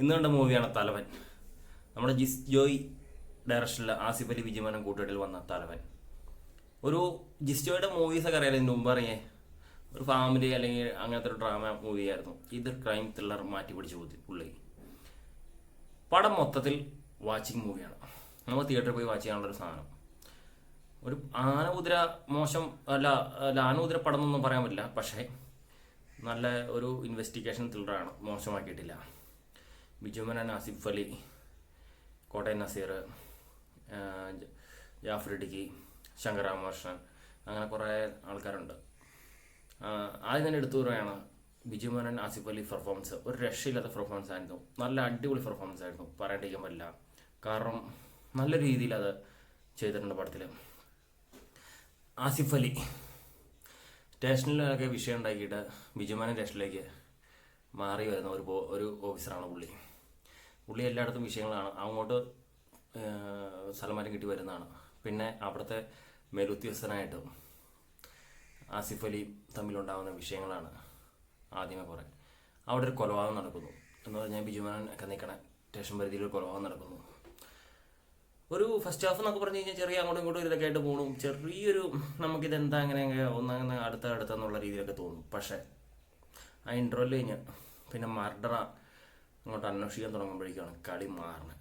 ഇന്ന് കണ്ട മൂവിയാണ് തലവൻ. നമ്മുടെ ജിസ് ജോയ് ഡയറക്ഷനിൽ ആസിഫ് അലി വിജയമാനം കൂട്ടുകെട്ടിൽ വന്ന തലവൻ. ഒരു ജിസ് ജോയുടെ മൂവീസൊക്കെ അറിയാലോ ഇതിന് മുമ്പ് അറിയേ ഒരു ഫാമിലി അല്ലെങ്കിൽ അങ്ങനത്തെ ഒരു ഡ്രാമ മൂവിയായിരുന്നു ഇത് ക്രൈം ത്രില്ലർ മാറ്റി പിടിച്ച് പുള്ളി. പടം മൊത്തത്തിൽ വാച്ചിങ് മൂവിയാണ് നമ്മൾ തിയേറ്ററിൽ പോയി വാച്ച് ചെയ്യാനുള്ള ഒരു സാധനം. ഒരു ആനകുതിര മോശം അല്ല അല്ല ആനകുതിര പടം എന്നൊന്നും പറയാൻ പറ്റില്ല. പക്ഷേ നല്ല ഒരു ഇൻവെസ്റ്റിഗേഷൻ ത്രില്ലറാണ് മോശമാക്കിയിട്ടില്ല. ബിജുമനൻ ആസിഫ് അലി കോട്ടയം നസീർ ജാഫർ ഇടുക്കി ശങ്കരാമകൃഷ്ണൻ അങ്ങനെ കുറേ ആൾക്കാരുണ്ട്. ആദ്യം തന്നെ എടുത്തു പറയുകയാണ് ബിജുമനൻ ആസിഫ് അലി പെർഫോമൻസ് ഒരു രക്ഷയില്ലാത്ത പെർഫോമൻസ് ആയിരുന്നു. നല്ല അടിപൊളി പെർഫോമൻസ് ആയിരുന്നു പറയാണ്ടിരിക്കാൻ പറ്റില്ല കാരണം നല്ല രീതിയിൽ അത് ചെയ്തിട്ടുണ്ട് പടത്തിൽ ആസിഫ് അലി സ്റ്റേഷനിലൊക്കെ വിഷയം ഉണ്ടാക്കിയിട്ട് ബിജുമാനൻ സ്റ്റേഷനിലേക്ക് മാറി വരുന്ന ഒരു ഒരു ഓഫീസറാണ് പുള്ളി. പുള്ളി എല്ലായിടത്തും വിഷയങ്ങളാണ്. അങ്ങോട്ട് സ്ഥലമാറ്റം കിട്ടി വരുന്നതാണ്. പിന്നെ അവിടുത്തെ മേലുദ്യോഗസ്ഥനായിട്ടും ആസിഫ് അലി തമ്മിലുണ്ടാകുന്ന വിഷയങ്ങളാണ് ആദ്യമേ കുറേ. അവിടെ ഒരു കൊലപാതകം നടക്കുന്നു. എന്ന് പറഞ്ഞാൽ ബിജുമാനൻ ഒക്കെ നിൽക്കണ സ്റ്റേഷൻ പരിധിയിൽ ഒരു കൊലപാതകം നടക്കുന്നു. ഒരു ഫസ്റ്റ് ഹാഫ് എന്നൊക്കെ പറഞ്ഞു കഴിഞ്ഞാൽ ചെറിയ അങ്ങോട്ടും ഇങ്ങോട്ടും ഇതൊക്കെ ആയിട്ട് പോകണം ചെറിയൊരു നമുക്കിത് എന്താ അങ്ങനെ ഒന്നങ്ങനെ അടുത്ത അടുത്ത എന്നുള്ള രീതിയിലൊക്കെ തോന്നും. പക്ഷേ ആ ഇൻട്രോയിൽ കഴിഞ്ഞ് പിന്നെ മർഡറ അങ്ങോട്ട് അന്വേഷിക്കാൻ തുടങ്ങുമ്പോഴേക്കാണ് കളി മാറണത്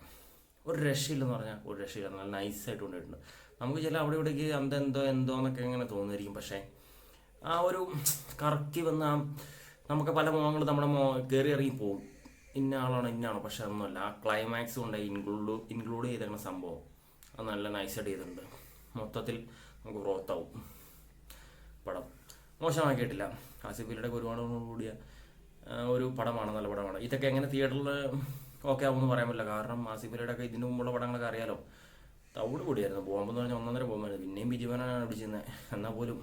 ഒരു രക്ഷയില്ലെന്ന് പറഞ്ഞാൽ ഒരു രക്ഷയില്ല. നല്ല നൈസായിട്ട് കൊണ്ടുപോയിട്ടുണ്ട് നമുക്ക് ചില അവിടെ ഇവിടേക്ക് എന്തെന്തോ എന്തോ എന്നൊക്കെ ഇങ്ങനെ തോന്നിയിരിക്കും. പക്ഷേ ആ ഒരു കറക്കി വന്ന നമുക്ക് പല മോഹങ്ങൾ നമ്മുടെ മോ കയറി ഇറങ്ങി പോകും ഇന്ന ആളാണ് ഇന്നാണോ പക്ഷെ അതൊന്നുമല്ല. ആ ക്ലൈമാക്സ് കൊണ്ട് ഇൻക്ലൂഡ് ഇൻക്ലൂഡ് ചെയ്തേക്കുന്ന സംഭവം. അത് നല്ല നൈസായിട്ട് ചെയ്തിട്ടുണ്ട്. മൊത്തത്തിൽ നമുക്ക് ഗ്രോത്ത് പടം മോശമാക്കിയിട്ടില്ല ആസിഫിയുടെ ഒരുപാട് കൂടിയ ഒരു പടമാണ് നല്ല പടമാണ്. ഇതൊക്കെ എങ്ങനെ തിയേറ്ററിൽ ഓക്കെ ആവുമെന്ന് പറയാൻ പറ്റില്ല. കാരണം ആസിഫിയുടെ ഒക്കെ ഇതിന് മുമ്പുള്ള പടങ്ങളൊക്കെ അറിയാലോ. തവിട് കൂടിയായിരുന്നു ബോംബെന്ന് പറഞ്ഞാൽ ഒന്നൊന്നര ബോംബായിരുന്നു. പിന്നെയും ബിജുവനാണ് പിടിച്ചിരുന്നത് എന്നാൽ പോലും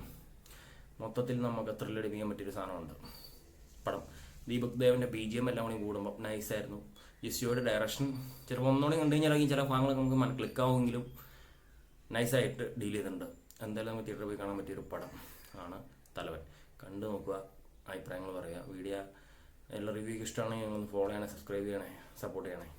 മൊത്തത്തിൽ നമുക്ക് ത്രില്ലടിപ്പിക്കാൻ പറ്റിയൊരു സാധനമുണ്ട്. പടം. ദീപക് ദേവന്റെ ബി ജി എം എല്ലാം കൂടി കൂടുമ്പോൾ നൈസായിരുന്നു ജിസിയോയുടെ ഡയറക്ഷൻ ചിലപ്പോൾ ഒന്നുകൂടി കണ്ടു കഴിഞ്ഞാൽ ചില ഭാഗങ്ങളൊക്കെ നമുക്ക് മന ക്ലിക്കാവുമെങ്കിലും നൈസായിട്ട് ഡീൽ ചെയ്തിട്ടുണ്ട്. എന്തായാലും നമുക്ക് തിയേറ്ററിൽ പോയി കാണാൻ പറ്റിയൊരു പടം ആണ്. തലവൻ. കണ്ടു നോക്കുക അഭിപ്രായങ്ങൾ പറയുക. വീഡിയോ എല്ലാ റിവ്യൂക്ക് ഇഷ്ടമാണെങ്കിൽ ഒന്ന് ഫോളോ ചെയ്യണേ സബ്സ്ക്രൈബ് ചെയ്യണേ സപ്പോർട്ട് ചെയ്യണേ.